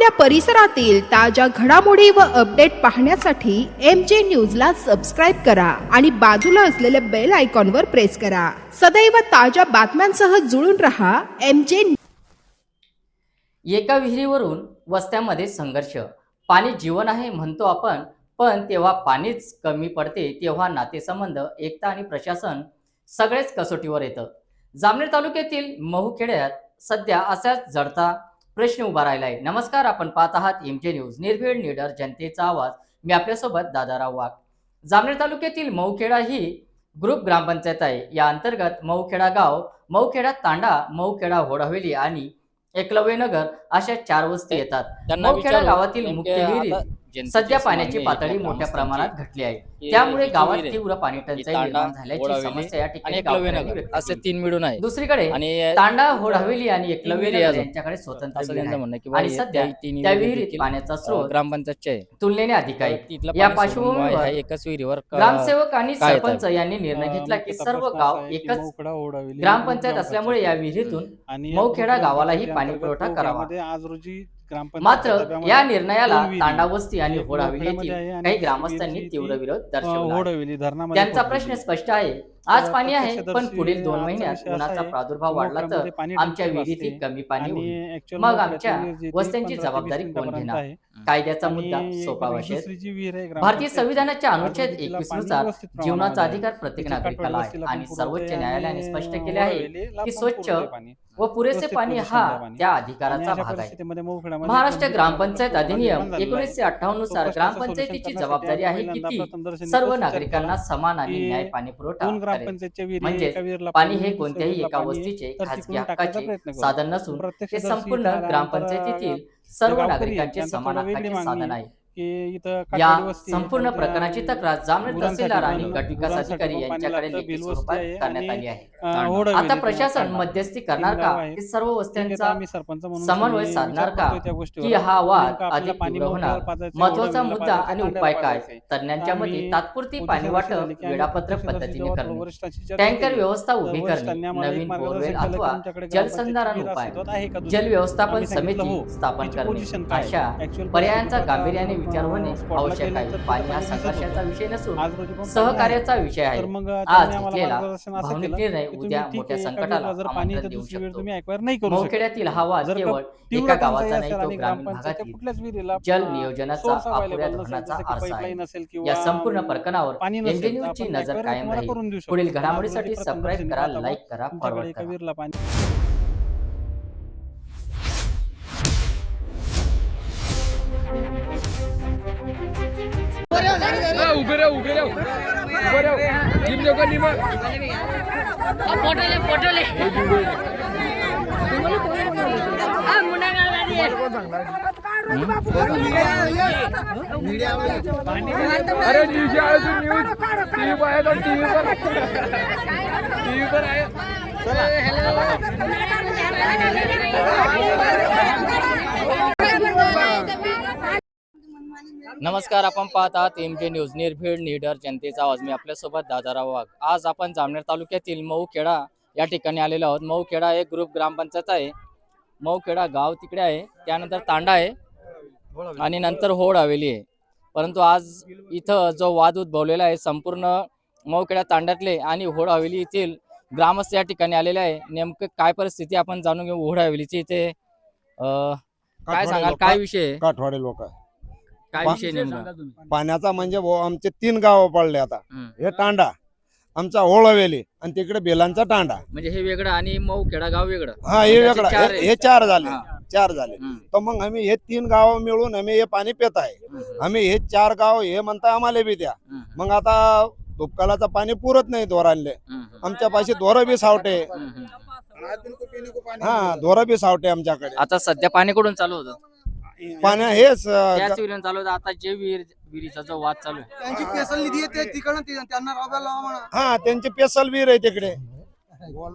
आपल्या परिसरातील ताज्या घडामोडी व अपडेट पाहण्यासाठी एम जे न्यूजला सबस्क्राईब करा आणि बाजूला असलेल्या बेल आयकॉनवर प्रेस करा. सदैव ताज्या बातम्यांसह जुळून रहा एम जे एका विहिरीवरून वस्त्यामध्ये संघर्ष. पाणी जीवन आहे म्हणतो आपण पण तेव्हा पाणीच कमी पडते तेव्हा नातेसंबंध एकता आणि प्रशासन सगळेच कसोटीवर येतं. जामनेर तालुक्यातील महुखेड्यात सध्या असाच जडता प्रश्न उभा राहिला आहे नमस्कार आपण पाहत आहात एम जे न्यूज निर्भीड निडर जनतेचा आवाज. मी आपल्यासोबत दादाराव वाघ. जामनेर तालुक्यातील महूखेडा ही ग्रुप ग्रामपंचायत आहे. या अंतर्गत महूखेडा गाव महूखेडा तांडा महूखेडा होडावेली आणि एकलव्यनगर अशा चार वस्ती येतात. विचारू गावातील मुख्य विहिरीत सध्या पाण्याची पातळी मोठ्या प्रमाणात घटली आहे त्यामुळे गावात तीव्र पाणी टंचाई तांडा, निर्माण झाल्याची समस्या या आणि ठिकाणी असे. तीन मिळून आहे दुसरीकडे आणि तांडा होड हवेली आणि एकलव्य. यांच्याकडे स्वतंत्र आणि हे- सध्या त्या विहिरीत पाण्याचा स्रोत ग्रामपंचायतचे आहे तुलनेने अधिक आहे या पार्श्वभूमीवर एकाच विहिरीवर ग्रामसेवक आणि सरपंच यांनी निर्णय घेतला की सर्व गाव एकच ग्रामपंचायत असल्यामुळे या विहिरीतून आणि मौखेडा गावालाही पाणी पुरवठा करावा. आज रोजी मात्र या निर्णयाला दोन विहिरी, तांडा वस्ती आणि आहे येथील काही ग्रामस्थांनी तीव्र विरोध दर्शवला. त्यांचा. प्रश्न स्पष्ट आहे. आज पाणी आहे पण पुढील दोन महिन्यात विषय उन्हाचा प्रादुर्भाव वाढला तर आमच्या टंचाई विहिरीत भासते. कमी पाणी मग आमच्या वस्त्यांची 15 ते 20 जबाबदारी कोण घेणार? कायद्याचा मुद्दा विहीर आहे भारतीय संविधानाच्या अनुच्छेद एकवीसनुसार जीवनाचा. अधिकार प्रत्येक तिच्या नागरिकाला आहे आणि सर्वोच्च न्यायालयाने स्पष्ट केले आहे की स्वच्छ. व पुरेसे पाणी हा. त्या अधिकाराचा भाग आहे महाराष्ट्र ग्रामपंचायत अधिनियम. एकोणीसशे अठ्ठावन्ननुसार ग्रामपंचायतीची जबाबदारी आहे की ती सर्व नागरिकांना समान आणि न्याय पाणी पुरवठा ग्रामपंचायतच्या विहिरी म्हणजे एका विहिरीला पाणी हे कोणत्याही एका वस्तीचे खाजगी हक्काचे. साधन नसून ते संपूर्ण ग्रामपंचायतीतील सर्व नागरिकांचे समान हक्काचे साधन आहे की इथं संपूर्ण त्या प्रकरणाची तक्रार जामनेर तहसीलदार आणि गट विकास अधिकारी यांच्याकडे लेखी स्वरूपात करण्यात आली आहे आता प्रशासन. मध्यस्थी करणार का. की सर्व तर वस्त्यांचा समन्वय साधणार का. की हा वाद अधिक तीव्र होणार महत्त्वाचा मुद्दा आणि उपाय काय. तज्ञांच्या मते तात्पुरती पाणी वाटप वेळापत्रक प्रत्यक्षदर्शी पद्धतीने करणे टँकर व्यवस्था उभी करणे नवीन बोरवेल अथवा जलसंधारण उपाय? जल व्यवस्थापन समिती हो. स्थापन करणे? अशा पर्यायांचा गांभीर्याने विचार होणे ला आवश्यक आहे पाणी हा संघर्षाचा. विषय नसून. सहकार्याचा विषय आहे आज घेतलेला भावनिक निर्णय उद्या मोठ्या संकटाला आमंत्रण तर देऊ शकतो. मौखेड्यातील हा वाद केवळ एका गावाचा नाही तो ग्रामीण भागातील जल नियोजनाचा अपुऱ्या धोरणाचा आरसा आहे या संपूर्ण प्रकरणावर तर न्यूजची नजर कायम राहील. पुढील घडामोडीसाठी सबस्क्राईब करा लाईक करा फॉरवर्ड करा उभे राह उभे राह. उभे राह. टीम लोक हा मुन्ना गाडी अरे न्यूज आहे तू न्यूज. टीव्ही पाहतो टीव्ही पर टीव्ही पर आहे. नमस्कार आपण पाहत आहात एम जे न्यूज निर्भीड निडर जनतेचा आवाज. मी आपल्यासोबत दादाराव वाघ. आज आपण जामनेर तालुक्यातील मऊखेडा या ठिकाणी आलेलो आहोत. मऊखेडा एक ग्रुप ग्रामपंचायत आहे. मऊखेडा गाव तिकडे आहे. त्यानंतर तांडा आहे आणि नंतर होड हवेली आहे. परंतु आज इथं जो वाद उद्भवलेला आहे संपूर्ण मऊखेडा तांड्यातले आणि होड हवेली येथील ग्रामस्थ या ठिकाणी आलेले आहे. नेमकं काय परिस्थिती आपण जाणून घेऊ. होड हवेलीची इथे काय सांगाल? काय विषय आहे? काठवाडे लोक काय पा- विषय नेमका? पाण्याचा म्हणजे भाऊ आमचे तीन गाव पडले आता. हे तांडा आमचा होळवेली आणि तिकडे बेलांचा तांडा. म्हणजे हे वेगळं आणि मऊ खेडा गाव वेगळं. हा हे म्हणजे वेगळा. चार हे- हे चार झाले. हा. चार झाले. तर मग आम्ही हे तीन गाव मिळून आम्ही हे पाणी पित आहे. आम्ही हे चार गाव हे म्हणता आम्हाला बी द्या. मग आता दुपकालाचं पाणी पुरत नाही दोरांले. हम्म. आमच्या पाशी दोरं बी सावटे. हा दोरं बी सावटे आमच्याकडे. आता सध्या पाणी कुठून चालू होतं? पाण्या हेच अं, त्याच विहिरीनं चालू होतं. आता जे विहीर विहिरीचा जो वाद चालू आहे. त्यांची पेसल निधी आहे ते तिकडनं ते- त्यांना राबायला लावा म्हणा. हा त्यांची पेसल विहीर आहे तिकडे.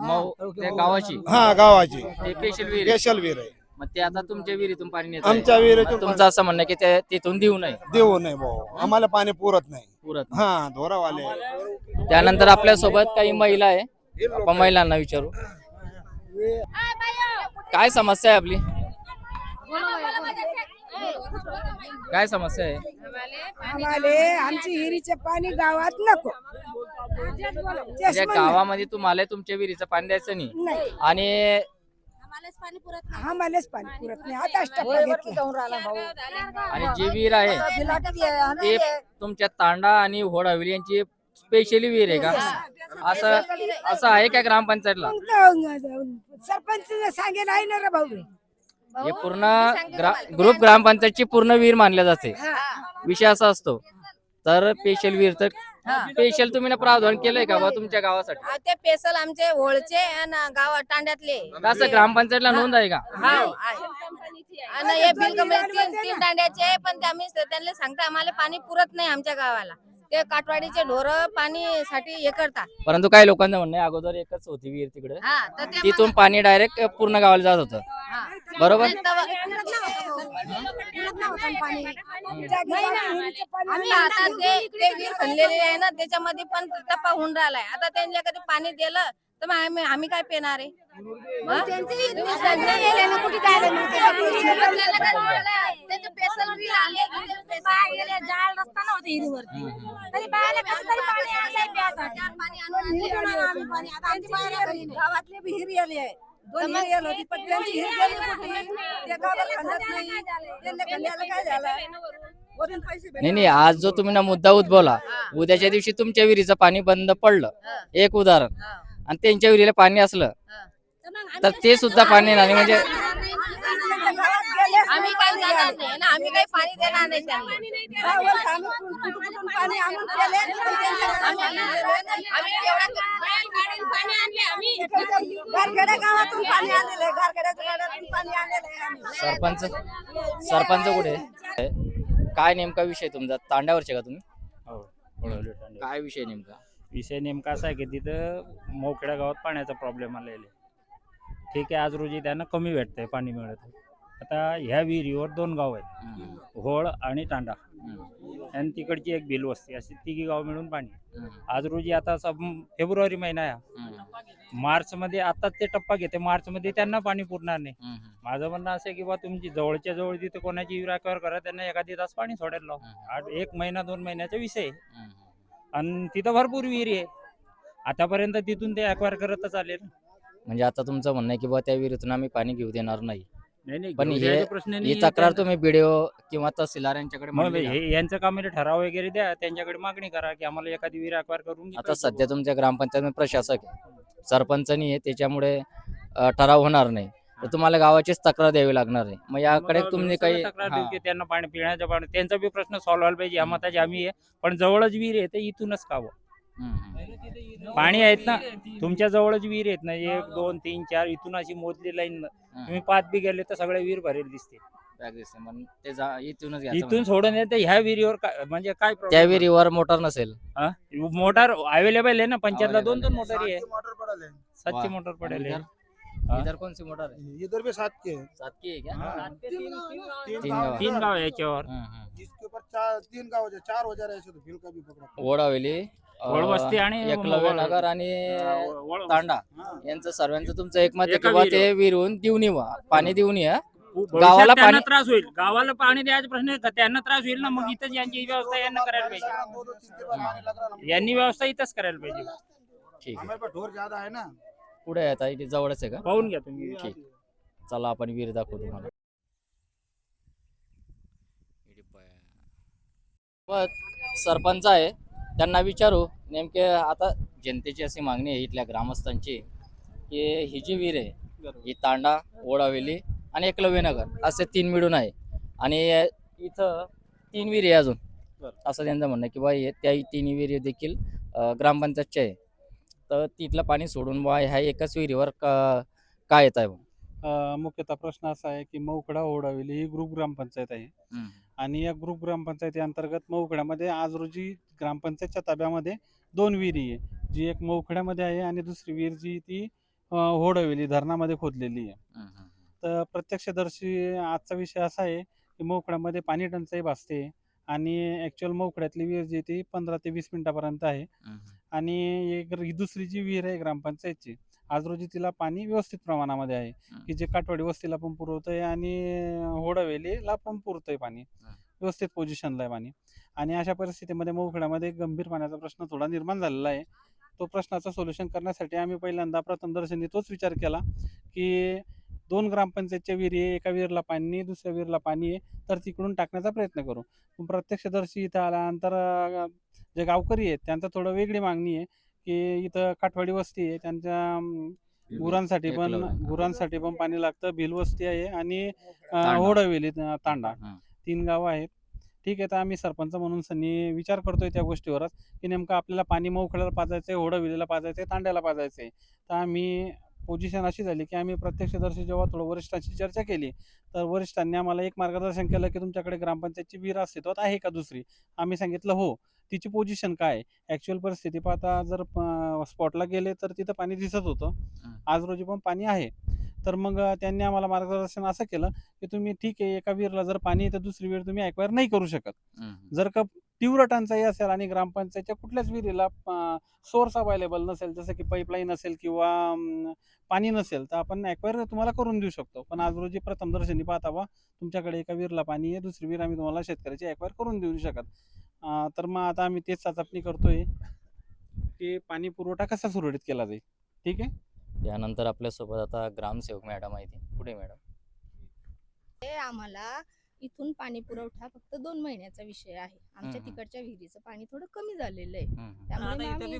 मऊ त्या गावाची? हा गावाची. ते स्पेशल विहीर आहे. स्पेशल विहीर आहे. मग ते आता तुमच्या विहिरीतून पाणी नेत आमच्या विहिरीतून तुमचं असं म्हणणं आहे की ते तिथून देऊ नये. देऊ नये भाऊ. आम्हाला पाणी पुरत नाही. पुरत हा धोरावाले. त्यानंतर आपल्यासोबत काही महिला आहे. आपण महिलांना विचारू. काय समस्या आहे आपली? काय समस्या आहे? आम्हाला आमची विहिरीचे पाणी गावात नको. म्हणजे. गावामध्ये तुम्हाला तुमच्या विहिरीचं पाणी द्यायचं नाही. नाही. आणि आम्हालाच पाणी पुरत नाही. आता टप्पा घेतला आणि जी विहीर आहे ते तुमच्या तांडा आणि होड हवेली यांची स्पेशली विहीर आहे का? असं असं आहे का ग्रामपंचायतला? मग सरपंच सांगेल आहे ना रे भाऊ हे पूर्ण ग्रा- ग्रुप ग्रामपंचायतची पूर्ण विहीर मानल्या जाते. विषय असा असतो. तर स्पेशल विहीर तर स्पेशल तुम्ही ना प्रावधान केलंय का बा तुमच्या गावासाठी? आ, ते पेसल आमचे होळचे आणि गाव तांड्यातले. असं ग्रामपंचायतला नोंद आहे का? हा, आहे. आणि हे बिल कमी तीन तीन दांड्याचे आहे पण ते आम्ही त्यांना सांगता आम्हाला पाणी पुरत नाही आमच्या गावाला. ते काटवाडीचे ढोर पाणी साठी हे करतात. परंतु काही लोकांचं म्हणणं आहे अगोदर एकच होती विहीर तिकडे. हा तर ते तिथून पाणी डायरेक्ट पूर्ण गावाला जात होतं. हा. बरोबर ते तवा- आम्ही आता ते ते विहीर खणलेले आहे ना त्याच्यामध्ये पण टप्पा होऊन राहिलाय आता त्यांना कधी पाणी दिलं तर मग आम्ही आम्ही काय पेणार आहे हा? गावातली विहीर आली आहे दोन विहीर आली होती पण त्यांची विहीर गेली कुठे? ते गावाला खणत नाही. त्यांना खणल्याला काय झालं वरून पैसे नाही नाही आज जो तुम्ही ना मुद्दा उद्भवला उद्याच्या दिवशी तुमच्या विहिरीचं पाणी बंद पडलं. एक उदाहरण. आणि त्यांच्या विहिरीला पाणी असलं तर ते सुद्धा पाणी नाही. म्हणजे जाणार नाही. ना आम्ही काही पाणी देणार नाही पाणी आणून केले आम्ही आम्ही एवढं पाणी आणले आम्ही? घरखेड्या गावातून पाणी आलेलं आहे. पाणी. सरपंच सरपंच कुठे? आहे? काय नेमका विषय तुमचा? तांड्यावरचे का तुम्ही? हो. काय विषय नेमका? विषय नेमका असा आहे की तिथं मोकळ्या गावात पाण्याचा प्रॉब्लेम आलेला आहे. ठीक आहे आज रोजी त्यांना कमी भेटतंय पाणी मिळत. आहे. आता ह्या विहिरीवर दोन गाव आहेत. होळ आणि तांडा. आणि तिकडची एक भिल वस्ती अशी तिघी गाव मिळून पाणी आज रोजी आता सब फेब्रुवारी महिना आहे. मार्च मध्ये आता ते टप्पा घेते. मार्च मध्ये त्यांना पाणी पुरणार नाही. माझं म्हणणं असं की बा तुमची जवळच्या जवळ तिथे कोणाची acquire करा त्यांना एखादी तास पाणी सोडायला लावा. आठ एक महिना दोन महिन्याचा विषय आहे. आणि तिथं भरपूर विहिरी आहे. आतापर्यंत तिथून ते अक्वायर करतच आले म्हणजे आता तुमचं म्हणणं आहे की बा त्या विहिरीतून आम्ही पाणी घेऊ देणार नाही. नाही नाही पण हे- ही तक्रार तुम्ही बीडीओ किंवा तहसीलदार यांच्याकडे मग मांडली का? हे यांचं काम आहे ठराव वगैरे द्या त्यांच्याकडे मागणी करा की आम्हाला एखादी विहीर अक्वायर करून आता सध्या तुमच्या ग्रामपंचायत प्रशासक आहे. सरपंच नाही आहे त्याच्यामुळे अ, ठराव होणार नाही. तर तुम्हाला गावाचीच तक्रार द्यावी लागणार आहे. मग याकडे तुम्ही काही तक्रार देऊ हा. की त्यांना पाणी पिण्याचं पाणी त्यांचा बी प्रश्न सॉल्व्ह व्हायला पाहिजे. या मताची आम्ही आहे पण जवळच विहीर आहे ते इथूनच कावं. पाणी आहेत ना तुमच्या जवळच विहीर आहेत ना एक दोन तीन चार इथून अशी मोजली लाईन तुम्ही पाच बी गेले तर सगळ्या विहीर भरेल दिसते बॅग दिसते. मग ते जा- इथूनच घ्यायचं इथून. सोडून येते ह्या विहिरीवर म्हणजे काय problem त्या विहिरीवर मोटर नसेल हा? मोटार अवेलेबल आहे ना पंचायतला दोन दोन मोटर आहे मोटर पडाले सातशी. मोटर पडेल इधर हा? इधर कौन सी मोटर है इधर भी सात के हैं। सात की है क्या हाँ। तीन तीन गाँव गाँव। हैं। तीन गाव आहे याच्यावर हम्म, हम्म. इसके ऊपर चार तीन गाँव हो जाए चार हो जा रहे हैं ऐसे तो भील का भी पकड़ा वड हवेली अ, वडवस्ती आणि एकलव्य नगर आणि तांडा। यांचं सर्वांचं तुमचं एकमत आहे एका ते. विहिरून देऊन येऊ पाणी देऊन या. गावाला त्यांना पाणी- त्रास होईल. गावाला पाणी द्यायचा प्रश्न आहे का? त्यांना त्रास होईल ना मग इथंच यांची व्यवस्था यांना करायला पाहिजे. है यांनी व्यवस्था इथंच करायला पाहिजे. ठीक आहे. हमारे पास ढोर ज्यादा है ना. पुढे आहे आता? इथे जवळच आहे का? पाहून घ्या तुम्ही. ठीक चला आपण विहीर दाखवू तुम्हाला. व सरपंच आहे. त्यांना विचारू नेमके आता जनतेची अशी मागणी आहे इथल्या ग्रामस्थांची की ही जी विहीर आहे ही तांडा ओढावेली आणि एकलव्यनगर असे तीन मिळून आहे. आणि इथं तीन विहिरी आहे अजून. असं त्यांचं म्हणणं की बा त्या तिन्ही विहिरी देखील ग्रामपंचायतच्या आहे. तर तिथलं पाणी सोडून बा ह्या एकाच विहिरीवर का काय येत आहे? मुख्यतः प्रश्न असा आहे की मौकडा ओढावेली ही ग्रुप ग्रामपंचायत आहे. आणि या ग्रुप ग्रामपंचायती अंतर्गत मौकड्यामध्ये आज रोजी ग्रामपंचायतच्या ताब्यामध्ये दोन विहिरी आहे जी एक मौकड्यामध्ये आहे आणि दुसरी विहीर जी ती होडवेली धरणामध्ये खोदलेली आहे. तर प्रत्यक्षदर्शी आजचा विषय असा आहे की मौकड्यामध्ये पाणी टंचाई भासते आणि ॲक्च्युअल मौकड्यातली विहीर जी ती पंधरा ते वीस मिनिटापर्यंत आहे. आणि एक दुसरी जी विहीर आहे ग्रामपंचायतची आज रोजी तिला पाणी व्यवस्थित प्रमाणामध्ये आहे. की जे काटवाडी वस्तीला पण पुरवतंय आणि होडावेलीला पण पुरतंय पाणी. व्यवस्थित पोझिशनला आहे पाणी. आणि अशा परिस्थितीमध्ये मऊखेड्यामध्ये गंभीर पाण्याचा प्रश्न थोडा निर्माण झालेला आहे. तो प्रश्नाचं सोल्युशन करण्यासाठी आम्ही पहिल्यांदा प्रथमदर्शनी तोच विचार केला की दोन ग्रामपंचायतच्या विहिरी आहे एका विहिरीला पाणी आहे दुसऱ्या विहिरीला पाणी आहे तर तिकडून टाकण्याचा प्रयत्न करू. पण प्रत्यक्षदर्शी इथं आल्यानंतर जे गावकरी आहेत त्यांचं थोडं वेगळी मागणी आहे. की इथं काठवाडी वस्ती आहे त्यांच्या गुरांसाठी पण. गुरांसाठी पण पाणी लागतं भिल वस्ती आहे आणि. होडवेली तांडा. तीन गावं आहेत ठीक आहे तर आम्ही सरपंच म्हणून सनी विचार करतोय त्या गोष्टीवरच की नेमकं आपल्याला पाणी मऊखेड्याला पाजायचं आहे होडविलीला पाजायचं आहे तांड्याला पाजायचं आहे तर आम्ही पोझिशन अशी झाली की आम्ही प्रत्यक्षदर्शी जेव्हा थोडं वरिष्ठांशी चर्चा केली तर वरिष्ठांनी आम्हाला एक मार्गदर्शन केलं की तुमच्याकडे ग्रामपंचायतची विहीर अस्तित्वात आहे का दुसरी? आम्ही सांगितलं हो. तिची पोझिशन काय ॲक्च्युअल परिस्थिती पाहता जर स्पॉटला गेले तर तिथं पाणी दिसत होतं. आज रोजी पण पाणी आहे. तर मग त्यांनी आम्हाला मार्गदर्शन असं केलं की तुम्ही ठीक आहे एका विहिरीला जर पाणी आहे तर दुसरी विहीर तुम्ही ॲक्वायर नाही करू शकत. जर का तीव्र टंचाई असेल आणि ग्रामपंचायतच्या कुठल्याच विहिरीला सोर्स अवेलेबल नसेल जसं की पाईपलाईन असेल किंवा पाणी नसेल तर आपण ॲक्वायर तुम्हाला करून देऊ शकतो. पण आज रोजी प्रथमदर्शनी पाहता बा तुमच्याकडे एका विहिरीला पाणी आहे दुसरी विहीर आम्ही तुम्हाला शेतकऱ्याची ॲक्वायर करून देऊ शकत. तर मग आता आम्ही तेच चाचपणी करतोय की पाणी पुरवठा कसा सुरळीत केला जाईल? ठीक आहे? त्यानंतर आपल्यासोबत आता ग्रामसेवक मॅडम आहे ती पुढे मॅडम? ते आम्हाला इथून पाणी पुरवठा फक्त दोन महिन्याचा विषय आहे. आमच्या. तिकडच्या विहिरीचं पाणी थोडं कमी झालेलं आहे. त्यामुळे मग आम्ही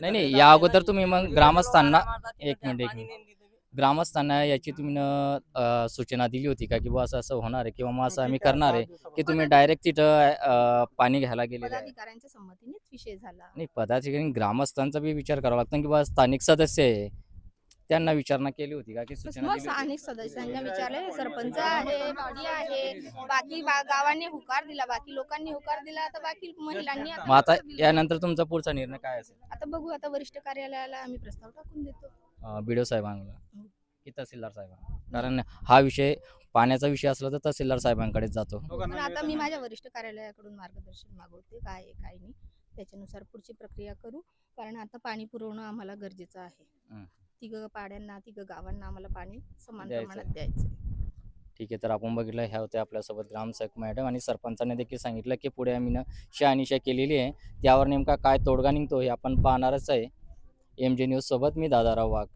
नाही नाही या अगोदर तुम्ही मग ग्रामस्थांना एक मिनिट एक मिनिट. ग्रामस्थांना याची तुम्ही न, अं, सूचना दिली होती का की बुवा असं असं होणार आहे किंवा मग असं आम्ही करणार आहे की तुम्ही डायरेक्ट तिथं अं, पाणी घ्यायला गेलेले आहे? पदाधिकाऱ्यांच्या संमतीनेच विषय झाला. नाही पदाधिकारी ग्रामस्थांचा बी विचार करावा लागतो की बा स्थानिक सदस्य आहे. त्यांना विचारणा केली होती का की बस सूचना मग दिली होती? स्थानिक सदस्यांना विचारले सरपंच आहे बॉडी आहे बाकी बा- गावांनी होकार दिला बाकी लोकांनी होकार दिला आता बाकी महिलांनी मग आता होकार दिला. यानंतर तुमचा पुढचा निर्णय काय असेल? आता बघू आता वरिष्ठ कार्यालयाला आम्ही प्रस्ताव टाकून देतो. बी साहेबांना? की तहसीलदार साहेबांना? कारण हा विषय पाण्याचा विषय असला तर तहसीलदार साहेबांकडेच जातो. पण आता मी माझ्या वरिष्ठ कार्यालयाकडून मार्गदर्शन मागवते काय आहे काय नाही. त्याच्यानुसार पुढची प्रक्रिया करू कारण आता पाणी पुरवणं आम्हाला गरजेचं आहे. हं. तिघ पाड्यांना तिघ गावांना आम्हाला पाणी समान द्यायचं प्रमाणात द्यायचं ठीक आहे तर आपण बघितलं ह्या होत्या आपल्यासोबत ग्रामसेवक मॅडम आणि सरपंचाने देखील सांगितलं की पुढे आम्ही ना शहानिशा केलेली आहे. त्यावर नेमका काय तोडगा निघतो हे आपण पाहणारच आहे. एम जे न्यूज सोबत मी दादाराव वाघ.